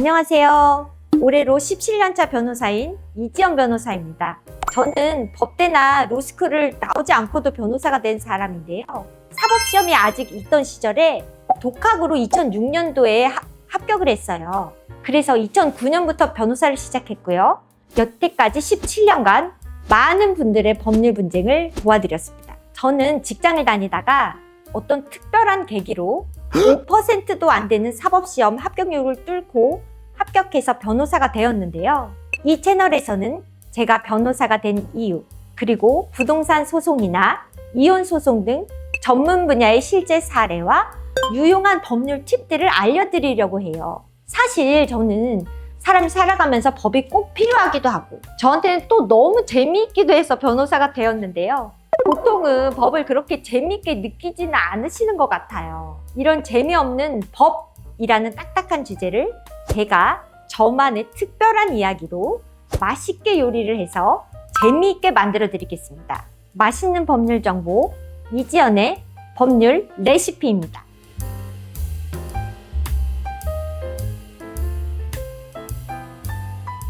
안녕하세요. 올해로 17년차 변호사인 이지연 변호사입니다. 저는 법대나 로스쿨을 나오지 않고도 변호사가 된 사람인데요. 사법시험이 아직 있던 시절에 독학으로 2006년도에 합격을 했어요. 그래서 2009년부터 변호사를 시작했고요. 여태까지 17년간 많은 분들의 법률 분쟁을 도와드렸습니다. 저는 직장을 다니다가 어떤 특별한 계기로 5%도 안 되는 사법시험 합격률을 뚫고 합격해서 변호사가 되었는데요. 이 채널에서는 제가 변호사가 된 이유, 그리고 부동산 소송이나 이혼 소송 등 전문 분야의 실제 사례와 유용한 법률 팁들을 알려드리려고 해요. 사실 저는 사람이 살아가면서 법이 꼭 필요하기도 하고 저한테는 또 너무 재미있기도 해서 변호사가 되었는데요. 보통은 법을 그렇게 재미있게 느끼지는 않으시는 것 같아요. 이런 재미없는 법이라는 딱딱한 주제를 제가 저만의 특별한 이야기로 맛있게 요리를 해서 재미있게 만들어 드리겠습니다. 맛있는 법률 정보 이지연의 법률 레시피입니다.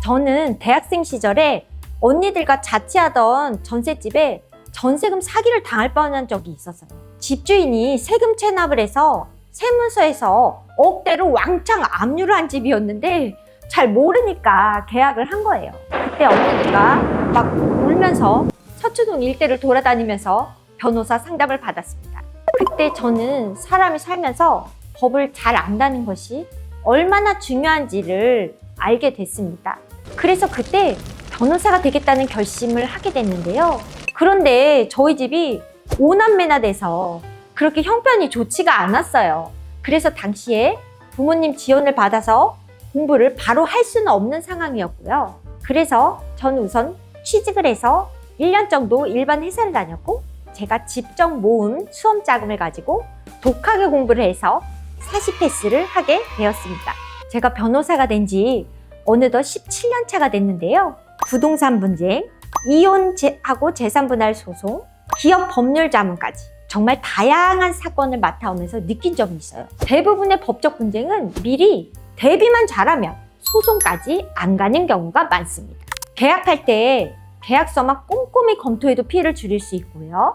저는 대학생 시절에 언니들과 자취하던 전셋집에 전세금 사기를 당할 뻔한 적이 있었어요. 집주인이 세금 체납을 해서 세무서에서 억대로 왕창 압류를 한 집이었는데 잘 모르니까 계약을 한 거예요. 그때 언니들과 막 울면서 서초동 일대를 돌아다니면서 변호사 상담을 받았습니다. 그때 저는 사람이 살면서 법을 잘 안다는 것이 얼마나 중요한지를 알게 됐습니다. 그래서 그때 변호사가 되겠다는 결심을 하게 됐는데요. 그런데 저희 집이 오남매나 돼서 그렇게 형편이 좋지가 않았어요. 그래서 당시에 부모님 지원을 받아서 공부를 바로 할 수는 없는 상황이었고요. 그래서 저는 우선 취직을 해서 1년 정도 일반 회사를 다녔고 제가 직접 모은 수험 자금을 가지고 독하게 공부를 해서 사시 패스를 하게 되었습니다. 제가 변호사가 된 지 어느덧 17년 차가 됐는데요. 부동산 분쟁, 이혼하고 재산 분할 소송, 기업 법률 자문까지 정말 다양한 사건을 맡아오면서 느낀 점이 있어요. 대부분의 법적 분쟁은 미리 대비만 잘하면 소송까지 안 가는 경우가 많습니다. 계약할 때 계약서만 꼼꼼히 검토해도 피해를 줄일 수 있고요.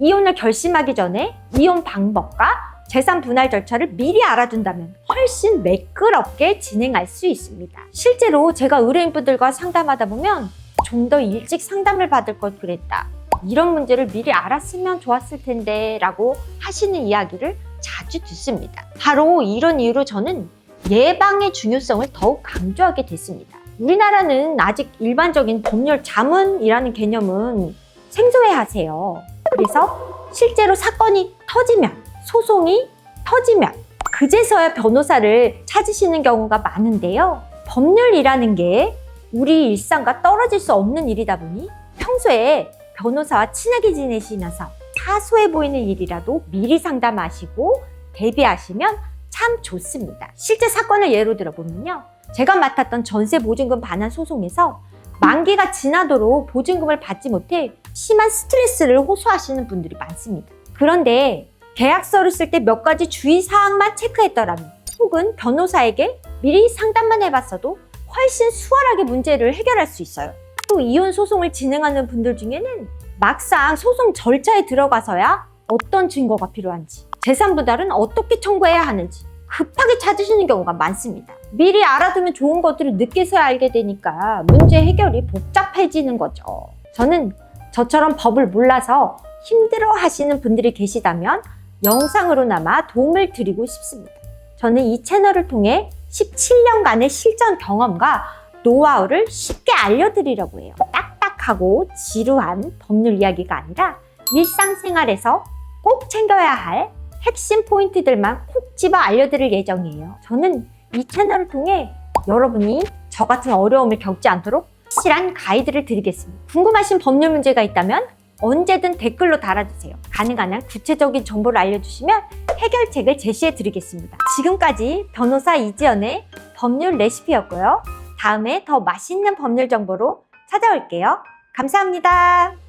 이혼을 결심하기 전에 이혼 방법과 재산 분할 절차를 미리 알아둔다면 훨씬 매끄럽게 진행할 수 있습니다. 실제로 제가 의뢰인분들과 상담하다 보면 좀 더 일찍 상담을 받을 걸 그랬다. 이런 문제를 미리 알았으면 좋았을 텐데 라고 하시는 이야기를 자주 듣습니다. 바로 이런 이유로 저는 예방의 중요성을 더욱 강조하게 됐습니다. 우리나라는 아직 일반적인 법률 자문이라는 개념은 생소해 하세요. 그래서 실제로 사건이 터지면, 소송이 터지면, 그제서야 변호사를 찾으시는 경우가 많은데요. 법률이라는 게 우리 일상과 떨어질 수 없는 일이다 보니 평소에 변호사와 친하게 지내시면서 사소해 보이는 일이라도 미리 상담하시고 대비하시면 참 좋습니다. 실제 사건을 예로 들어보면요. 제가 맡았던 전세 보증금 반환 소송에서 만기가 지나도록 보증금을 받지 못해 심한 스트레스를 호소하시는 분들이 많습니다. 그런데 계약서를 쓸 때 몇 가지 주의사항만 체크했더라면 혹은 변호사에게 미리 상담만 해봤어도 훨씬 수월하게 문제를 해결할 수 있어요. 또 이혼 소송을 진행하는 분들 중에는 막상 소송 절차에 들어가서야 어떤 증거가 필요한지, 재산 분할은 어떻게 청구해야 하는지 급하게 찾으시는 경우가 많습니다. 미리 알아두면 좋은 것들을 늦게서야 알게 되니까 문제 해결이 복잡해지는 거죠. 저는 저처럼 법을 몰라서 힘들어 하시는 분들이 계시다면 영상으로나마 도움을 드리고 싶습니다. 저는 이 채널을 통해 17년간의 실전 경험과 노하우를 쉽게 알려드리려고 해요. 딱딱하고 지루한 법률 이야기가 아니라 일상생활에서 꼭 챙겨야 할 핵심 포인트들만 콕 집어 알려드릴 예정이에요. 저는 이 채널을 통해 여러분이 저 같은 어려움을 겪지 않도록 확실한 가이드를 드리겠습니다. 궁금하신 법률 문제가 있다면 언제든 댓글로 달아주세요. 가능한 한 구체적인 정보를 알려주시면 해결책을 제시해 드리겠습니다. 지금까지 변호사 이지연의 법률 레시피였고요. 다음에 더 맛있는 법률 정보로 찾아올게요. 감사합니다.